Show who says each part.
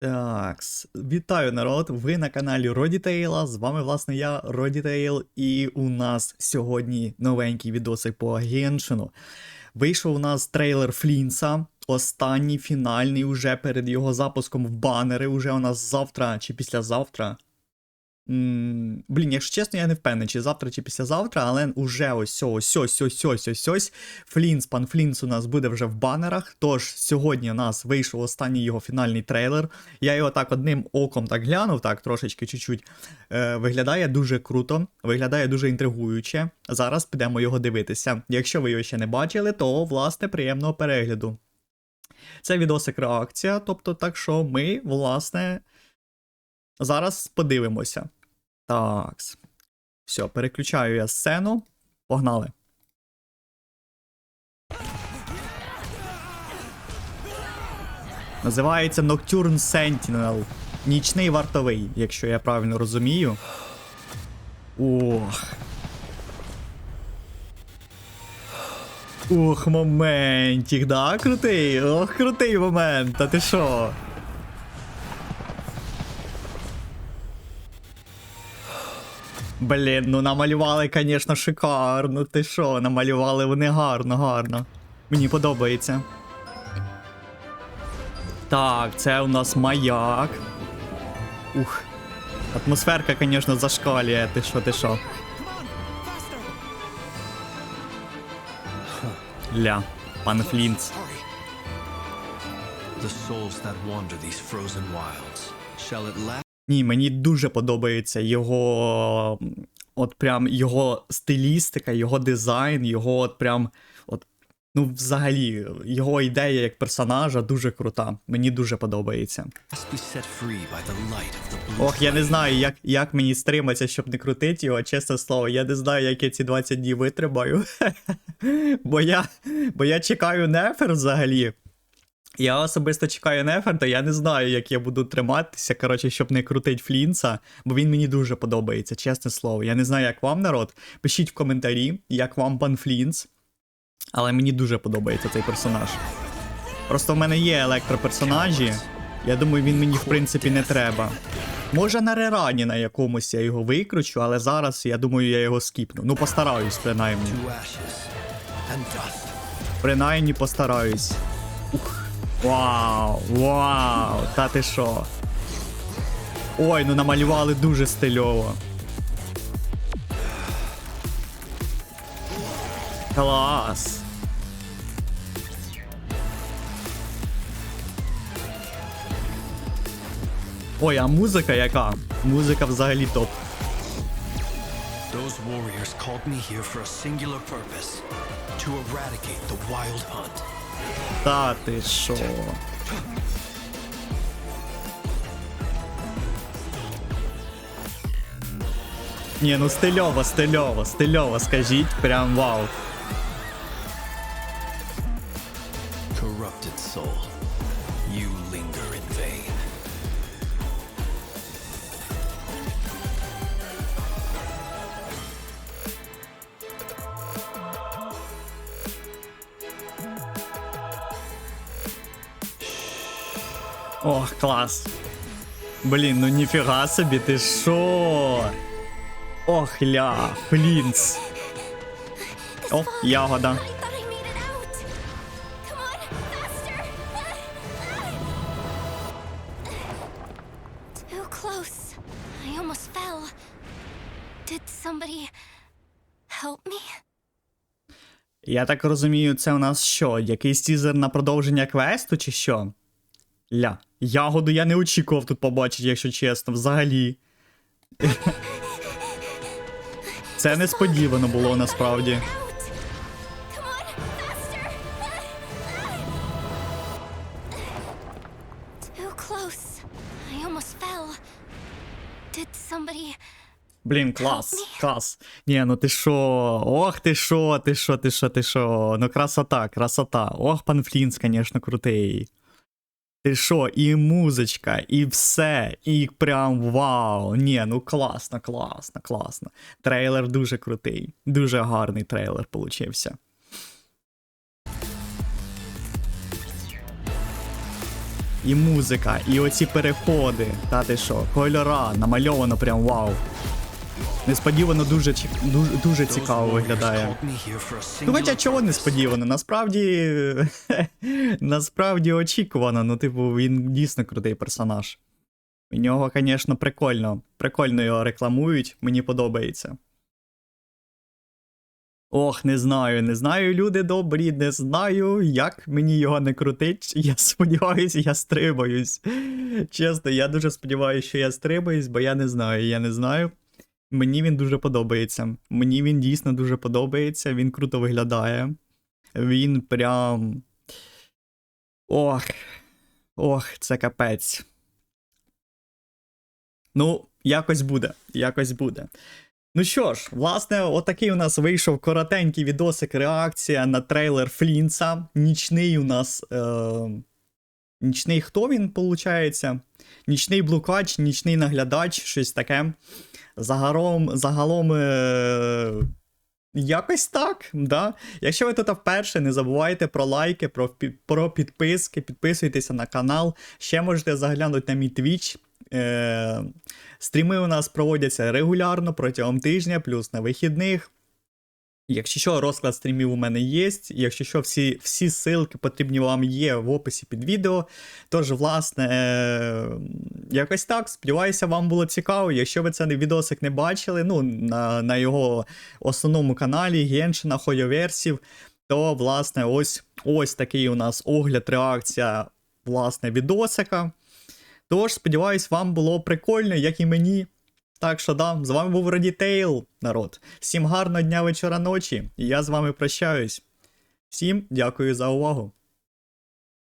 Speaker 1: Так, вітаю народ! Ви на каналі Родітейла. З вами, власне, я, Родітейл, і у нас сьогодні новенький відосик по Геншину. Вийшов у нас трейлер Флінса, останній фінальний уже перед його запуском в банери. Уже у нас завтра чи післязавтра. Блін, якщо чесно, я не впевнений, чи завтра, чи післязавтра, але уже ось ось ось ось ось ось ось Флінс, пан Флінс у нас буде вже в банерах. Тож сьогодні у нас вийшов останній його фінальний трейлер. Я його так одним оком так глянув, так трошечки чуть-чуть. Е, виглядає дуже круто, виглядає дуже інтригуюче. Зараз підемо його дивитися. Якщо ви його ще не бачили, то власне приємного перегляду. Це відосик реакція, тобто так що ми, власне, зараз подивимося. Так. Все, переключаю я сцену. Погнали. Називається Nocturne Sentinel. Нічний вартовий, якщо я правильно розумію. Ох. Ох, моментик, да, крутий. Ох, крутий момент. Та ти що? Блін, ну намалювали, звісно, шикарно. Ти що, намалювали вони гарно, гарно. Мені подобається. Так, це у нас маяк. Ух. Атмосферка, звісно, зашкалює. Ти що, ти що? Ля, пан Флінц.
Speaker 2: The souls that wander these frozen wilds, shall at last
Speaker 1: Ні, мені дуже подобається його. От прям його стилістика, його дизайн, його от прям. От, ну, взагалі, його ідея як персонажа дуже крута. Мені дуже подобається. Ох, я не знаю, як, як мені стриматися, щоб не крутити його, чесне слово. Я не знаю, як я ці 20 днів витримаю. бо, я, бо я чекаю нефер взагалі. Я особисто чекаю нефер, то я не знаю, як я буду триматися, коротше, щоб не крутить Флінца, бо він мені дуже подобається, чесне слово. Я не знаю, як вам народ. Пишіть в коментарі, як вам пан Флінц. Але мені дуже подобається цей персонаж. Просто в мене є електроперсонажі. Я думаю, він мені в принципі не треба. Може на рерані на якомусь я його викручу, але зараз я думаю, я його скіпну. Ну, постараюсь, принаймні. Принаймні постараюсь. Ух. Вау, вау, та ти що? Ой, ну намалювали дуже стильово. Клас. Ой, а музика яка? Музика взагалі топ.
Speaker 2: Those warriors called me here for a singular purpose to eradicate the wild hunt.
Speaker 1: Та ти шо? Ні, ну стильово, стильово, стильово, скажіть, прям вау. Ох, клас. Блін, ну ніфіга собі, ти що? Ох, ля, флінц. О, ягода. Я так розумію, це у нас що? Якийсь тізер на продовження квесту, чи що? Ля. Ягоду я не очікував тут побачити, якщо чесно, взагалі. Це несподівано було насправді. Блін, клас, клас. Ні, ну ти що? Ох, ти що, ти що, ти що, ти що? Ну красота, красота. Ох, пан Флінс, звісно, крутий. Ти що, і музичка, і все, і прям вау. Ні, ну класно, класно, класно. Трейлер дуже крутий. Дуже гарний трейлер получився. і музика, і оці переходи. Та ти що, кольора, намальовано прям вау. Несподівано дуже, дуже, дуже цікаво виглядає. Ну, хоча чого несподівано? Насправді. насправді очікувано. Ну, типу, він дійсно крутий персонаж. У нього, звісно, прикольно. Прикольно його рекламують, мені подобається. Ох, не знаю, не знаю, люди добрі, не знаю, як мені його не крутить. Я сподіваюся, я стрибаюсь. Чесно, я дуже сподіваюся, що я стрибаюсь, бо я не знаю, я не знаю. Мені він дуже подобається. Мені він дійсно дуже подобається, він круто виглядає. Він прям. Ох. Ох, це капець. Ну, якось буде. Якось буде. Ну що ж, власне, отакий у нас вийшов коротенький відосик, реакція на трейлер Флінца. Нічний у нас. Е... Нічний хто він, виходить? Нічний блукач, нічний наглядач, щось таке. Загалом, загалом е... якось так. Да? Якщо ви тут вперше, не забувайте про лайки, про, про підписки, підписуйтеся на канал. Ще можете заглянути на мій твіч. Е... Стріми у нас проводяться регулярно протягом тижня, плюс на вихідних. Якщо що, розклад стрімів у мене є. Якщо що, всі, всі ссылки потрібні вам є в описі під відео. Тож, власне, е, якось так. Сподіваюся, вам було цікаво. Якщо ви цей відосик не бачили, ну, на, на його основному каналі Геншина Хойоверсів, то, власне, ось, ось такий у нас огляд, реакція, власне, відосика. Тож, сподіваюсь, вам було прикольно, як і мені. Так що да, з вами був Радітейл, народ. Всім гарного дня, вечора, ночі. І я з вами прощаюсь. Всім дякую за увагу.